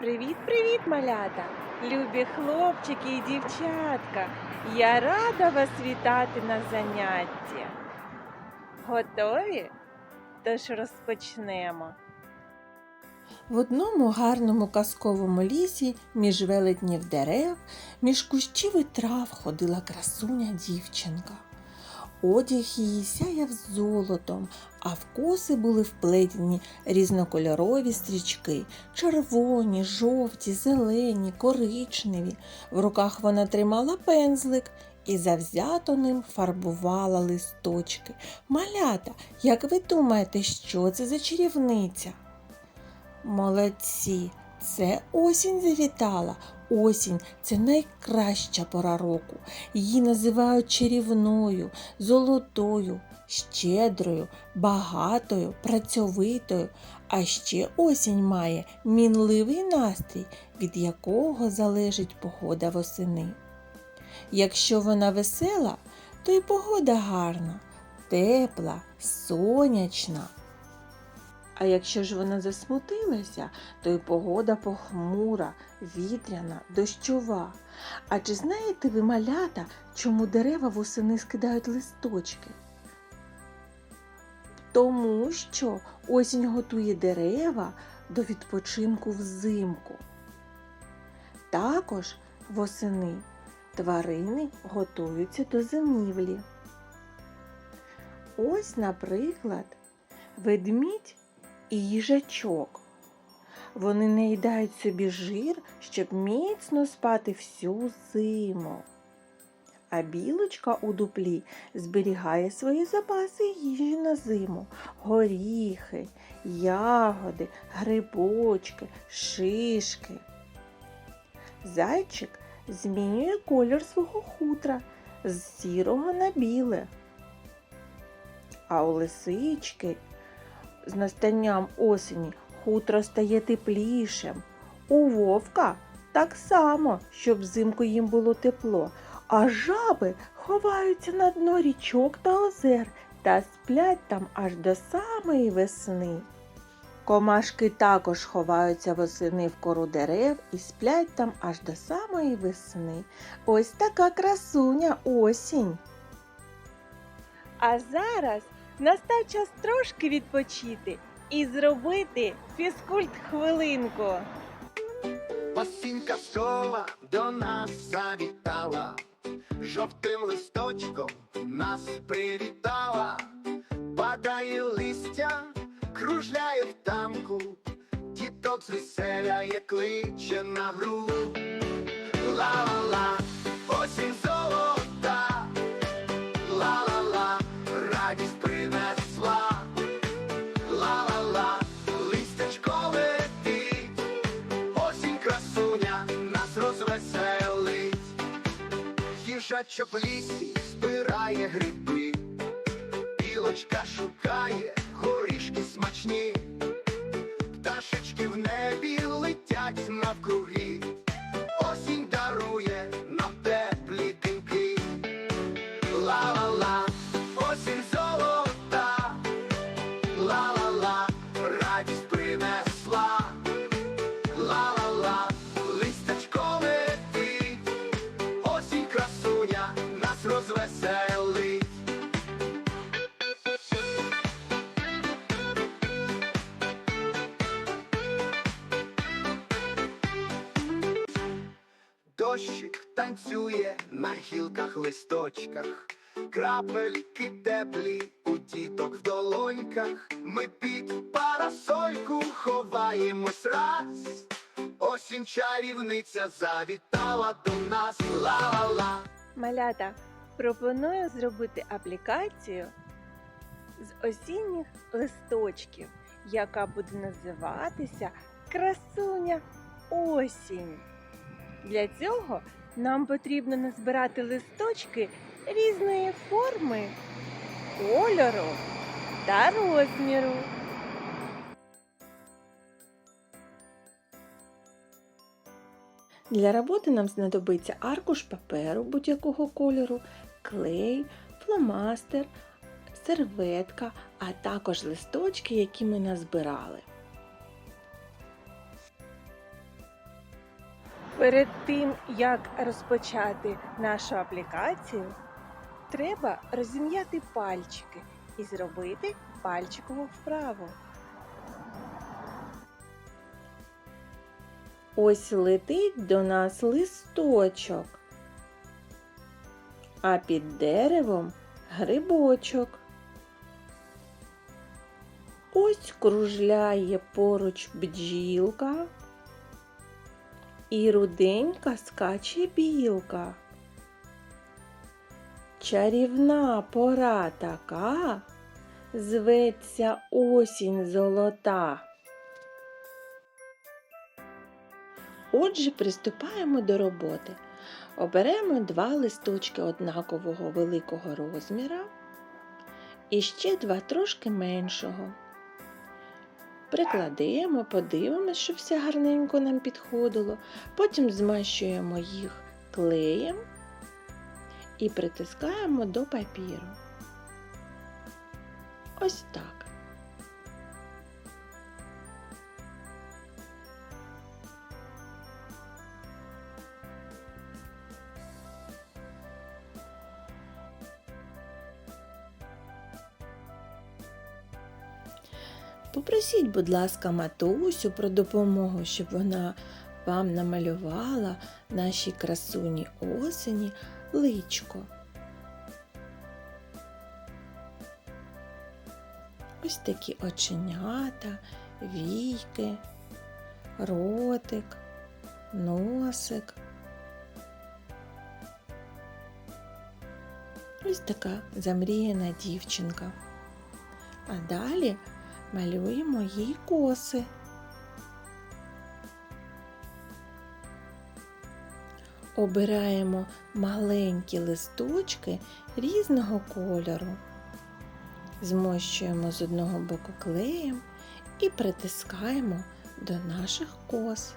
Привіт-привіт, малята! Любі хлопчики і дівчатка! Я рада вас вітати на занятті. Готові? Тож розпочнемо. В одному гарному казковому лісі між велетнів дерев, між кущів і трав ходила красуня дівчинка. Одяг її сяяв золотом, а в коси були вплетені різнокольорові стрічки червоні, жовті, зелені, коричневі. В руках вона тримала пензлик і завзято ним фарбувала листочки. Малята, як ви думаєте, що це за чарівниця? Молодці, це осінь завітала. Осінь це найкраща пора року. Її називають чарівною, золотою, щедрою, багатою, працьовитою. А ще осінь має мінливий настрій, від якого залежить погода восени. Якщо вона весела, то й погода гарна, тепла, сонячна. А якщо ж вона засмутилася, то й погода похмура, вітряна, дощова. А чи знаєте ви, малята, чому дерева восени скидають листочки? Тому що осінь готує дерева до відпочинку взимку. Також восени тварини готуються до зимівлі. Ось, наприклад, ведмідь і їжачок. Вони наїдають собі жир, щоб міцно спати всю зиму. А білочка у дуплі зберігає свої запаси їжі на зиму: горіхи, ягоди, грибочки, шишки. Зайчик змінює колір свого хутра з сірого на біле. А у лисички з настанням осені хутро стає теплішим. У вовка так само, щоб взимку їм було тепло, а жаби ховаються на дно річок та озер та сплять там аж до самої весни. Комашки також ховаються восени в кору дерев і сплять там аж до самої весни. Ось така красуня осінь. А зараз настав час трошки відпочити і зробити фізкульт хвилинку. Осінь казкова до нас завітала, жовтим листочком нас привітала, падає листя, кружляє в тамку, діток звеселяє, кличе на гру. Їжачок в лісі збирає гриби, білочка шукає горішки смачні, пташечки в небі летять навкруги, осінь дарує нам теплі димки. Ла-ла-ла, Дощик танцює на гілках листочках, крапельки теплі у діток в долоньках. Ми під парасольку ховаємось раз. Осінь чарівниця завітала до нас. Ла-ла-ла. Малята, пропоную зробити аплікацію з осінніх листочків, яка буде називатися Красуня осінь. Для цього нам потрібно назбирати листочки різної форми, кольору та розміру. Для роботи нам знадобиться аркуш паперу будь-якого кольору, клей, фломастер, серветка, а також листочки, які ми назбирали. Перед тим, як розпочати нашу аплікацію, треба розім'яти пальчики і зробити пальчикову вправу. Ось летить до нас листочок, а під деревом грибочок. Ось кружляє поруч бджілка. І руденька скаче білка. Чарівна пора така, зветься осінь золота. Отже, приступаємо до роботи. Оберемо два листочки однакового великого розміра і ще два трошки меншого. Прикладемо, подивимось, щоб все гарненько нам підходило. Потім змащуємо їх клеєм і притискаємо до папіру. Ось так. Попросіть, будь ласка, матусю про допомогу, щоб вона вам намалювала нашій красуні осені личко. Ось такі оченята, війки, ротик, носик. Ось така замріяна дівчинка. А далі малюємо їй коси. Обираємо маленькі листочки різного кольору. Змощуємо з одного боку клеєм і притискаємо до наших кос.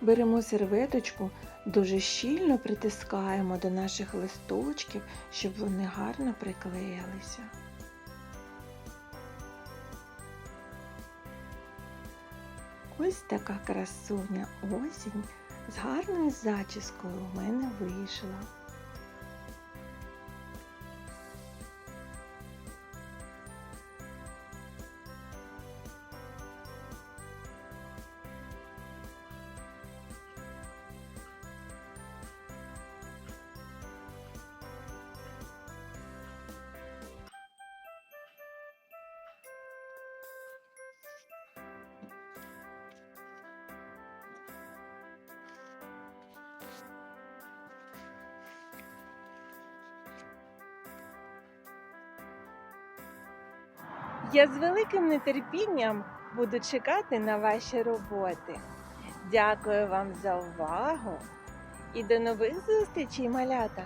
Беремо серветочку, дуже щільно притискаємо до наших листочків, щоб вони гарно приклеїлися. Ось така красуня осінь з гарною зачіскою у мене вийшла. Я з великим нетерпінням буду чекати на ваші роботи. Дякую вам за увагу і до нових зустрічей, малята!